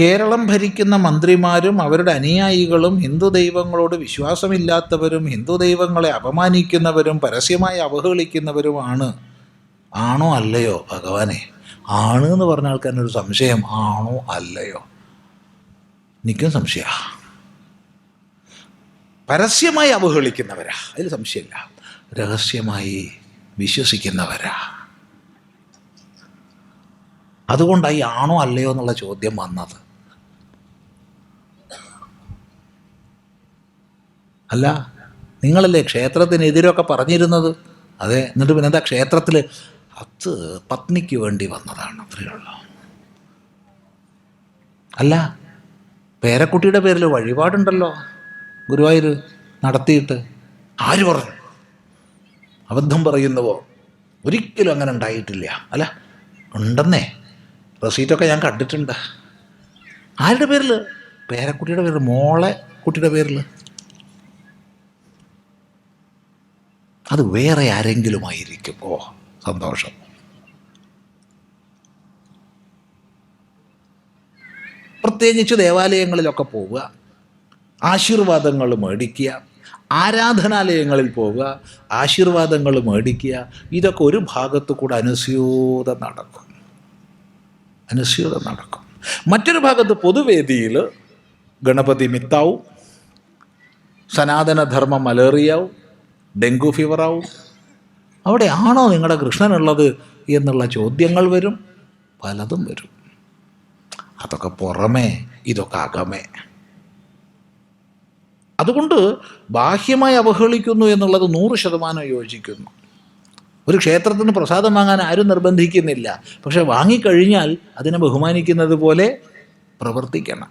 കേരളം ഭരിക്കുന്ന മന്ത്രിമാരും അവരുടെ അനുയായികളും ഹിന്ദു ദൈവങ്ങളോട് വിശ്വാസമില്ലാത്തവരും ഹിന്ദു ദൈവങ്ങളെ അപമാനിക്കുന്നവരും പരസ്യമായി അവഹേളിക്കുന്നവരുമാണ്. ആണോ അല്ലയോ ഭഗവാനെ? ആണ് എന്ന് പറഞ്ഞ ആൾക്കാരൊരു സംശയം. ആണോ അല്ലയോ? എനിക്കും സംശയ പരസ്യമായി അവഹേളിക്കുന്നവരാ. അതിൽ സംശയമില്ല. രഹസ്യമായി വിശ്വസിക്കുന്നവരാ. അതുകൊണ്ടായി ആണോ അല്ലയോ എന്നുള്ള ചോദ്യം വന്നത്. അല്ല നിങ്ങളല്ലേ ക്ഷേത്രത്തിനെതിരൊക്കെ പറഞ്ഞിരുന്നത്? അതെ എന്നിട്ട് പിന്നെ എന്താ ക്ഷേത്രത്തിൽ അത് പത്നിക്ക് വേണ്ടി വന്നതാണ് അത്രയുള്ളൂ അല്ല പേരക്കുട്ടിയുടെ പേരിൽ വഴിപാടുണ്ടല്ലോ ഗുരുവായൂർ നടത്തിയിട്ട്. ആര് പറഞ്ഞു? അബദ്ധം പറയുന്നുവോ? ഒരിക്കലും അങ്ങനെ ഉണ്ടായിട്ടില്ല. അല്ല ഉണ്ടെന്നേ. റെസീറ്റൊക്കെ ഞാൻ കണ്ടിട്ടുണ്ട്. ആരുടെ പേരിൽ പേരക്കുട്ടിയുടെ പേരിൽ മോളെ കുട്ടിയുടെ പേരിൽ അത് വേറെ ആരെങ്കിലും ആയിരിക്കും ഓ സന്തോഷം. പ്രത്യേകിച്ച് ദേവാലയങ്ങളിലൊക്കെ പോവുക. ആശീർവാദങ്ങൾ മേടിക്കുക. ആരാധനാലയങ്ങളിൽ പോവുക. ആശീർവാദങ്ങൾ മേടിക്കുക. ഇതൊക്കെ ഒരു ഭാഗത്തു കൂടെ അനുസ്യൂതം നടക്കും. അനുസ്യൂതം നടക്കും. മറ്റൊരു ഭാഗത്ത് പൊതുവേദിയിൽ ഗണപതി മിത്താവും സനാതനധർമ്മ മലേറിയാവും ഡെങ്കു ഫീവറാവും അവിടെ ആണോ നിങ്ങളുടെ കൃഷ്ണനുള്ളത് എന്നുള്ള ചോദ്യങ്ങൾ വരും. പലതും വരും. അതൊക്കെ പുറമേ ഇതൊക്കെ അകമേ. അതുകൊണ്ട് ബാഹ്യമായി അവഹേളിക്കുന്നു എന്നുള്ളത് നൂറ് ശതമാനം യോജിക്കുന്നു. ഒരു ക്ഷേത്രത്തിന് പ്രസാദം വാങ്ങാൻ ആരും നിർബന്ധിക്കുന്നില്ല. പക്ഷെ വാങ്ങിക്കഴിഞ്ഞാൽ അതിനെ ബഹുമാനിക്കുന്നത് പോലെ പ്രവർത്തിക്കണം.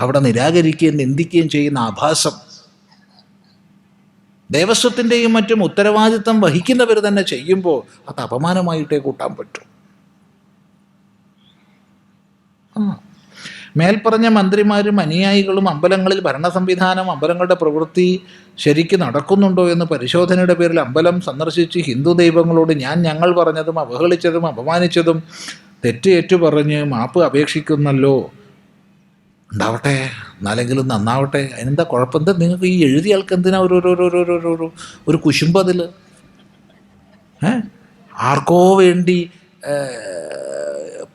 അവിടെ നിരാകരിക്കുകയും നിന്ദിക്കുകയും ചെയ്യുന്ന ആഭാസം ദേവസ്വത്തിന്റെയും മറ്റും ഉത്തരവാദിത്തം വഹിക്കുന്നവർ തന്നെ ചെയ്യുമ്പോൾ അത് അപമാനമായിട്ടേ കൂട്ടാൻ പറ്റും. മേൽപ്പറഞ്ഞ മന്ത്രിമാരും അനുയായികളും അമ്പലങ്ങളിൽ ഭരണ സംവിധാനം അമ്പലങ്ങളുടെ പ്രവൃത്തി ശരിക്ക് നടക്കുന്നുണ്ടോ എന്ന് പരിശോധനയുടെ പേരിൽ അമ്പലം സന്ദർശിച്ച് ഹിന്ദു ദൈവങ്ങളോട് ഞാൻ ഞങ്ങൾ പറഞ്ഞതും അവഹേളിച്ചതും അപമാനിച്ചതും തെറ്റ് ഏറ്റു പറഞ്ഞ് മാപ്പ് അപേക്ഷിക്കുന്നല്ലോ. ഉണ്ടാവട്ടെ എന്നാലെങ്കിലും നന്നാവട്ടെ. അതിനെന്താ കുഴപ്പം? എന്താ നിങ്ങൾക്ക് ഈ എഴുതിയ ആൾക്ക് എന്തിനാ ഒരു ഒരു ഒരു ഒരു കുശുമ്പ് അതിൽ ആർക്കോ വേണ്ടി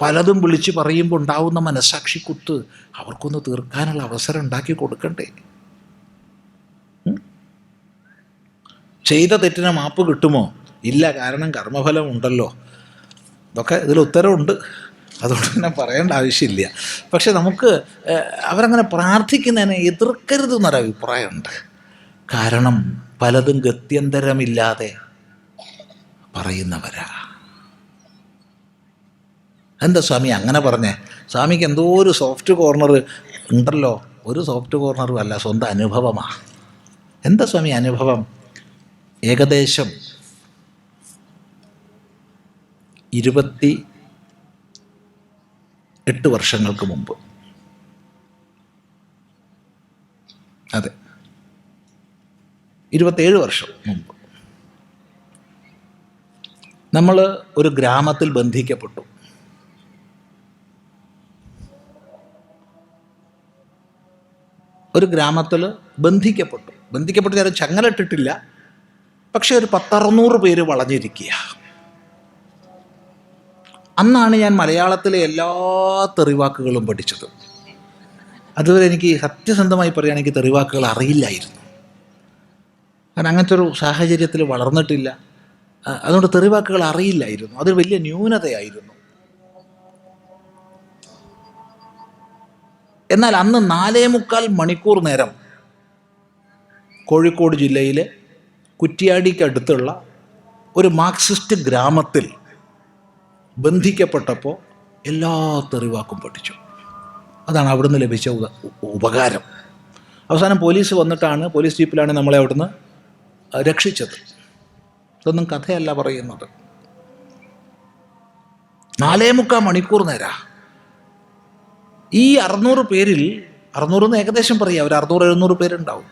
പലതും വിളിച്ച് പറയുമ്പോൾ ഉണ്ടാവുന്ന മനസാക്ഷി കുത്ത് അവർക്കൊന്ന് തീർക്കാനുള്ള അവസരം ഉണ്ടാക്കി കൊടുക്കണ്ടേ? ചെയ്ത തെറ്റിന് മാപ്പ് കിട്ടുമോ? ഇല്ല കാരണം കർമ്മഫലം ഉണ്ടല്ലോ. ഇതൊക്കെ ഇതിൽ ഉത്തരവുണ്ട്. അതുകൊണ്ട് തന്നെ പറയേണ്ട ആവശ്യമില്ല. പക്ഷെ നമുക്ക് അവരങ്ങനെ പ്രാർത്ഥിക്കുന്നതിനെ എതിർക്കരുത് എന്നൊരു അഭിപ്രായമുണ്ട്. കാരണം പലതും ഗത്യന്തരമില്ലാതെ പറയുന്നവരാ. എന്താ സ്വാമി അങ്ങനെ പറഞ്ഞേ? സ്വാമിക്ക് എന്തോ ഒരു സോഫ്റ്റ് കോർണർ ഉണ്ടല്ലോ. ഒരു സോഫ്റ്റ് കോർണറും അല്ല സ്വന്തം അനുഭവമാണ് എന്താ സ്വാമി അനുഭവം? ഏകദേശം ഇരുപത്തി എട്ട് വർഷങ്ങൾക്ക് മുമ്പ്. അതെ. ഇരുപത്തേഴ് വർഷം മുമ്പ്. നമ്മൾ ഒരു ഗ്രാമത്തിൽ ബന്ധിക്കപ്പെട്ടു. ഒരു ഗ്രാമത്തിൽ ബന്ധിക്കപ്പെട്ടു. ബന്ധിക്കപ്പെട്ട് ഞാൻ ചങ്ങലിട്ടിട്ടില്ല പക്ഷെ ഒരു പത്തറുന്നൂറ് പേര് വളഞ്ഞിരിക്കുക അന്നാണ് ഞാൻ മലയാളത്തിലെ എല്ലാ തെറിവാക്കുകളും പഠിച്ചത്. അതുവരെ എനിക്ക് സത്യസന്ധമായി പറയുകയാണെങ്കിൽ തെറിവാക്കുകൾ അറിയില്ലായിരുന്നു. കാരണം അങ്ങനത്തെ ഒരു സാഹചര്യത്തിൽ വളർന്നിട്ടില്ല. അതുകൊണ്ട് തെറിവാക്കുകൾ അറിയില്ലായിരുന്നു. അതൊരു വലിയ ന്യൂനതയായിരുന്നു. എന്നാൽ അന്ന് നാലേ മുക്കാൽ മണിക്കൂർ നേരം കോഴിക്കോട് ജില്ലയിലെ കുറ്റിയാടിക്കടുത്തുള്ള ഒരു മാർക്സിസ്റ്റ് ഗ്രാമത്തിൽ ബന്ധിക്കപ്പെട്ടപ്പോൾ എല്ലാ തെറിവാക്കും പഠിച്ചു അതാണ് അവിടുന്ന് ലഭിച്ച ഉപകാരം. അവസാനം പോലീസ് വന്നിട്ടാണ് പോലീസ് ജീപ്പിലാണ് നമ്മളെ അവിടുന്ന് രക്ഷിച്ചത്. ഇതൊന്നും കഥയല്ല പറയുന്നത്. നാലേ മുക്കാൽ മണിക്കൂർ നേരാ. ഈ അറുന്നൂറ് പേരിൽ അറുന്നൂറ് എന്ന് ഏകദേശം പറയാം ഒരു അറുന്നൂറ് എഴുന്നൂറ് പേരുണ്ടാവും.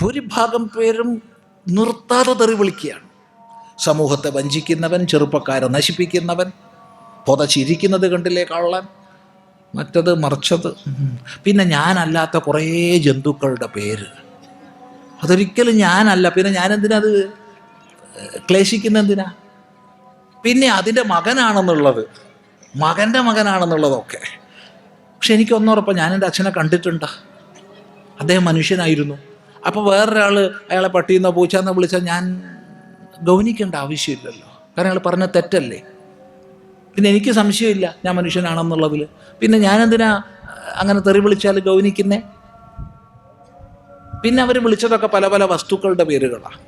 ഭൂരിഭാഗം പേരും നിർത്താതെ തെറി വിളിക്കുകയാണ്. സമൂഹത്തെ വഞ്ചിക്കുന്നവൻ ചെറുപ്പക്കാരെ നശിപ്പിക്കുന്നവൻ പൊതച്ചിരിക്കുന്നത് കണ്ടില്ലേ കള്ളൻ? മറ്റത് മറിച്ചത്. പിന്നെ ഞാനല്ലാത്ത കുറേ ജന്തുക്കളുടെ പേര്. അതൊരിക്കലും ഞാനല്ല. പിന്നെ ഞാനെന്തിനത് ക്ലേശിക്കുന്ന എന്തിനാ? പിന്നെ അതിന്റെ മകനാണെന്നുള്ളത്. മകന്റെ മകനാണെന്നുള്ളതൊക്കെ. പക്ഷെ എനിക്ക് ഞാനെന്റെ ഞാൻ അച്ഛനെ കണ്ടിട്ടുണ്ട്. അദ്ദേഹം മനുഷ്യനായിരുന്നു. അപ്പോൾ വേറൊരാൾ അയാളെ പട്ടിയെന്നോ പൂച്ചെന്നോ വിളിച്ചാൽ ഞാൻ ഗൗനിക്കേണ്ട ആവശ്യമില്ലല്ലോ. കാരണം അയാൾ പറഞ്ഞ തെറ്റല്ലേ? പിന്നെ എനിക്ക് സംശയമില്ല ഞാൻ മനുഷ്യനാണെന്നുള്ളതിൽ പിന്നെ ഞാനെന്തിനാ അങ്ങനെ തെറി വിളിച്ചാൽ ഗൗനിക്കുന്നേ? പിന്നെ അവർ വിളിച്ചതൊക്കെ പല പല വസ്തുക്കളുടെ പേരുകളാണ്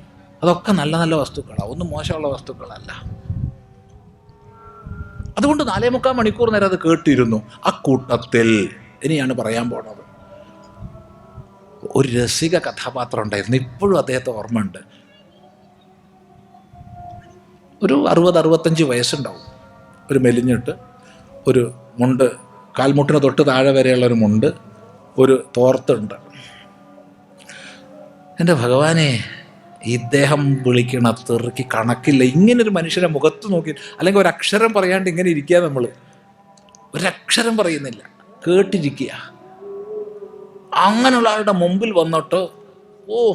അതൊക്കെ നല്ല നല്ല വസ്തുക്കളാണ് ഒന്നും മോശമുള്ള വസ്തുക്കളല്ല. അതുകൊണ്ട് നാലേ മുക്കാൽ മണിക്കൂർ നേരം അത് കേട്ടിരുന്നു. അക്കൂട്ടത്തിൽ ഇനിയാണ് പറയാൻ പോണത്. ഒരു രസിക കഥാപാത്രം ഉണ്ടായിരുന്നു. ഇപ്പോഴും അദ്ദേഹത്തെ ഓർമ്മയുണ്ട്. ഒരു അറുപത് അറുപത്തഞ്ച് വയസ്സുണ്ടാവും. ഒരു മെലിഞ്ഞിട്ട് ഒരു മുണ്ട് കാൽമുട്ടിന് തൊട്ട് താഴെ വരെയുള്ള ഒരു മുണ്ട് ഒരു തോർത്തുണ്ട്. എന്റെ ഭഗവാനെ ഇദ്ദേഹം വിളിക്കണ തെറുക്കി കണക്കില്ല. ഇങ്ങനെ ഒരു മനുഷ്യനെ മുഖത്ത് നോക്കി അല്ലെങ്കിൽ ഒരക്ഷരം പറയാണ്ട് ഇങ്ങനെ ഇരിക്കുക നമ്മൾ ഒരക്ഷരം പറയുന്നില്ല. കേട്ടിരിക്കുക. അങ്ങനെയുള്ള ആളുടെ മുമ്പിൽ വന്നിട്ട് ഓ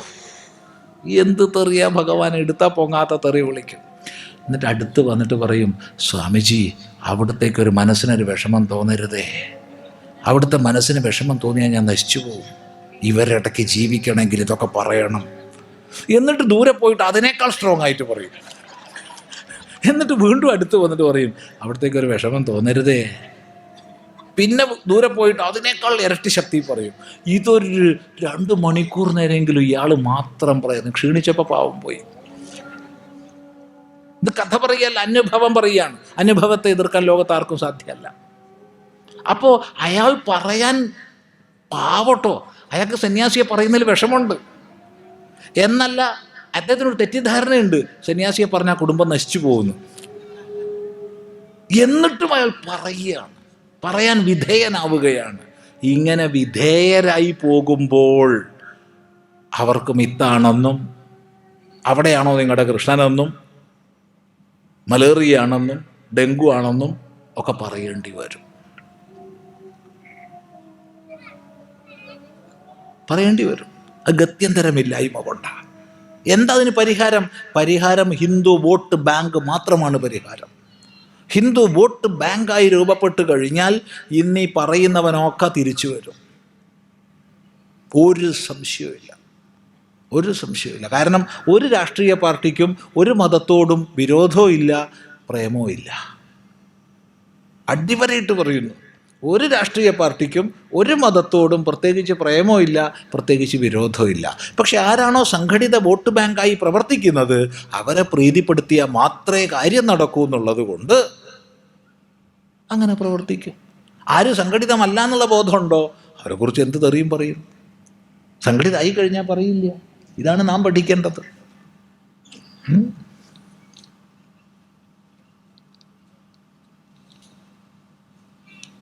എന്ത് തെറിയാ ഭഗവാൻ എടുത്താൽ പൊങ്ങാത്ത തെറി വിളിക്കും. എന്നിട്ട് അടുത്ത് വന്നിട്ട് പറയും സ്വാമിജി അവിടത്തേക്ക് ഒരു മനസ്സിനൊരു വിഷമം തോന്നരുതേ. അവിടുത്തെ മനസ്സിന് വിഷമം തോന്നിയാൽ ഞാൻ നശിച്ചു പോകും ഇവരിടയ്ക്ക് ജീവിക്കണമെങ്കിൽ ഇതൊക്കെ പറയണം. എന്നിട്ട് ദൂരെ പോയിട്ട് അതിനേക്കാൾ സ്ട്രോങ് ആയിട്ട് പറയും. എന്നിട്ട് വീണ്ടും അടുത്ത് വന്നിട്ട് പറയും അവിടത്തേക്കൊരു വിഷമം തോന്നരുതേ. പിന്നെ ദൂരെ പോയിട്ട് അതിനേക്കാൾ ഇരട്ടി ശക്തി പറയും. ഇതൊരു രണ്ട് മണിക്കൂർ നേരമെങ്കിലും ഇയാൾ മാത്രം പറയുന്നു ക്ഷീണിച്ചപ്പോൾ പാവം പോയി. ഇത് കഥ പറയല്ല അനുഭവം പറയുകയാണ് അനുഭവത്തെ എതിർക്കാൻ ലോകത്ത് ആർക്കും സാധ്യമല്ല. അപ്പോൾ അയാൾ പറയാൻ പാവട്ടോ. അയാൾക്ക് സന്യാസിയെ പറയുന്നതിൽ വിഷമമുണ്ട്. എന്നല്ല അദ്ദേഹത്തിനൊരു തെറ്റിദ്ധാരണയുണ്ട്. സന്യാസിയെ പറഞ്ഞാൽ കുടുംബം നശിച്ചു പോകുന്നു. എന്നിട്ടും അയാൾ പറയുകയാണ്. പറയാൻ വിധേയനാവുകയാണ്. ഇങ്ങനെ വിധേയരായി പോകുമ്പോൾ അവർക്ക് മിത്താണെന്നും അവിടെയാണോ നിങ്ങളുടെ കൃഷ്ണനെന്നും മലേറിയാണെന്നും ഡെങ്കു ആണെന്നും ഒക്കെ പറയേണ്ടി വരും. പറയേണ്ടി വരും. അത് ഗത്യന്തരമില്ലായ്മ കൊണ്ടാണ് എന്താ അതിന് പരിഹാരം? പരിഹാരം ഹിന്ദു വോട്ട് ബാങ്ക് മാത്രമാണ് പരിഹാരം. ഹിന്ദു വോട്ട് ബാങ്കായി രൂപപ്പെട്ട് കഴിഞ്ഞാൽ ഇന്നീ പറയുന്നവനൊക്കെ തിരിച്ചു വരും. ഒരു സംശയവുമില്ല. ഒരു സംശയവുമില്ല. കാരണം ഒരു രാഷ്ട്രീയ പാർട്ടിക്കും ഒരു മതത്തോടും വിരോധവും ഇല്ല പ്രേമവും ഇല്ല അടിവരയിട്ട് പറയുന്നു. ഒരു രാഷ്ട്രീയ പാർട്ടിക്കും ഒരു മതത്തോടും പ്രത്യേകിച്ച് പ്രേമോ ഇല്ല പ്രത്യേകിച്ച് വിരോധവും ഇല്ല പക്ഷെ ആരാണോ സംഘടിത വോട്ട് ബാങ്കായി പ്രവർത്തിക്കുന്നത് അവരെ പ്രീതിപ്പെടുത്തിയാൽ മാത്രമേ കാര്യം നടക്കൂ എന്നുള്ളത് കൊണ്ട് അങ്ങനെ പ്രവർത്തിക്കും. ആര് സംഘടിതമല്ല എന്നുള്ള ബോധമുണ്ടോ? അവരെക്കുറിച്ച് എന്ത് തെറിയും പറയും? സംഘടിതമായി കഴിഞ്ഞാൽ പറയില്ല. ഇതാണ് നാം പഠിക്കേണ്ടത്.